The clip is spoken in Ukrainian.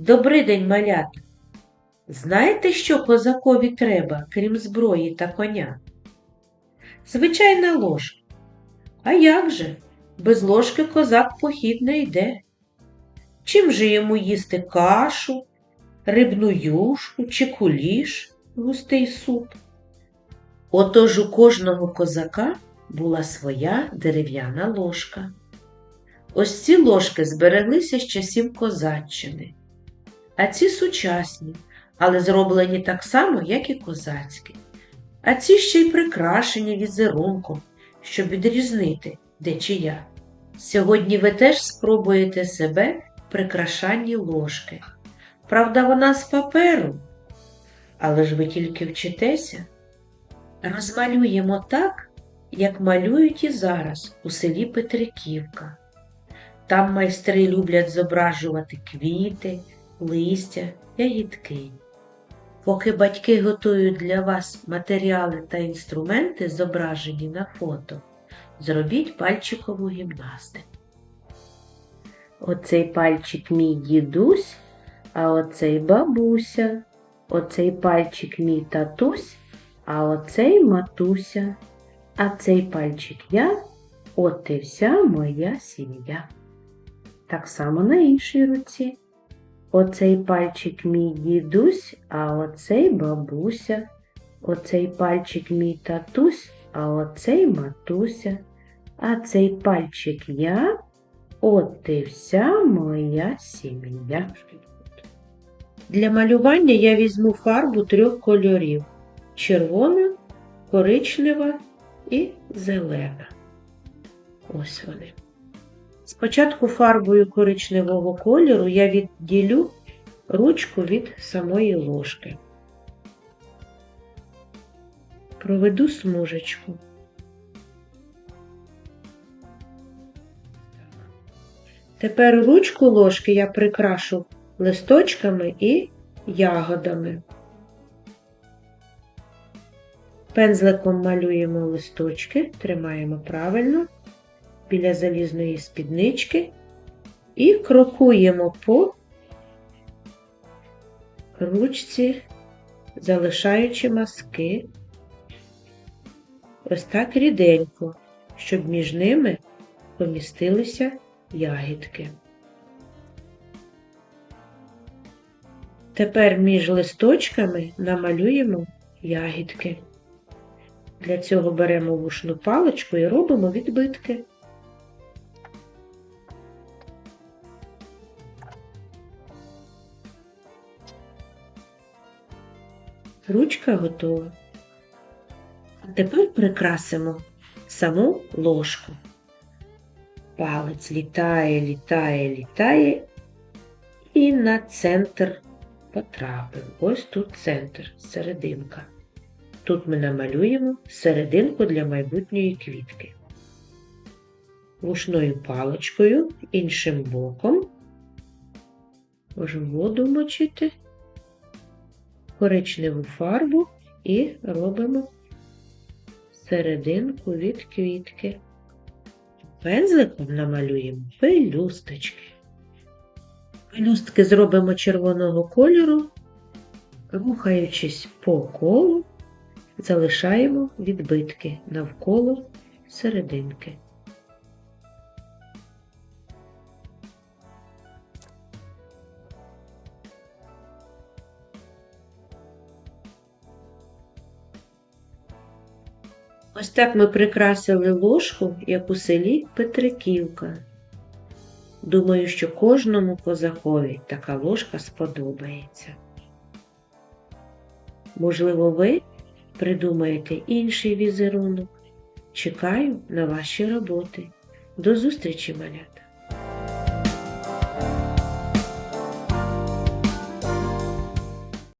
Добрий день, малята! Знаєте, що козакові треба, крім зброї та коня? Звичайна ложка. А як же? Без ложки козак похід не йде. Чим же йому їсти кашу, рибну юшку чи куліш, густий суп? Отож у кожного козака була своя дерев'яна ложка. Ось ці ложки збереглися з часів козаччини, а ці сучасні, але зроблені так само, як і козацькі. А ці ще й прикрашені візерунком, щоб відрізнити, де чия. Сьогодні ви теж спробуєте себе в прикрашанні ложки. Правда, вона з паперу, але ж ви тільки вчитеся. Розмалюємо так, як малюють і зараз у селі Петриківка. Там майстри люблять зображувати квіти, листя, ягідки. Поки батьки готують для вас матеріали та інструменти, зображені на фото, зробіть пальчикову гімнастику. Оцей пальчик мій дідусь, а оцей бабуся. Оцей пальчик мій татусь, а оцей матуся. А цей пальчик я, от і вся моя сім'я. Так само на іншій руці. Оцей пальчик мій дідусь, а оцей бабуся. Оцей пальчик мій татусь, а оцей матуся. А цей пальчик я, от і вся моя сім'я. Для малювання я візьму фарбу трьох кольорів: червона, коричнева і зелена. Ось вони. Спочатку фарбою коричневого кольору я відділю ручку від самої ложки. Проведу смужечку. Тепер ручку ложки я прикрашу листочками і ягодами. Пензликом малюємо листочки, тримаємо правильно біля залізної спіднички і крокуємо по ручці, залишаючи маски ось так ріденько, щоб між ними помістилися ягідки. Тепер між листочками намалюємо ягідки. Для цього беремо вушну паличку і робимо відбитки. Ручка готова. А тепер прикрасимо саму ложку. Палець літає, літає, літає і на центр потрапив. Ось тут центр, серединка. Тут ми намалюємо серединку для майбутньої квітки. Вушною паличкою іншим боком можемо воду мочити, коричневу фарбу і робимо серединку від квітки. Пензликом намалюємо пелюсточки. Пелюстки зробимо червоного кольору, рухаючись по колу, залишаємо відбитки навколо серединки. Ось так ми прикрасили ложку, як у селі Петриківка. Думаю, що кожному козакові така ложка сподобається. Можливо, ви придумаєте інший візерунок. Чекаю на ваші роботи. До зустрічі, малята!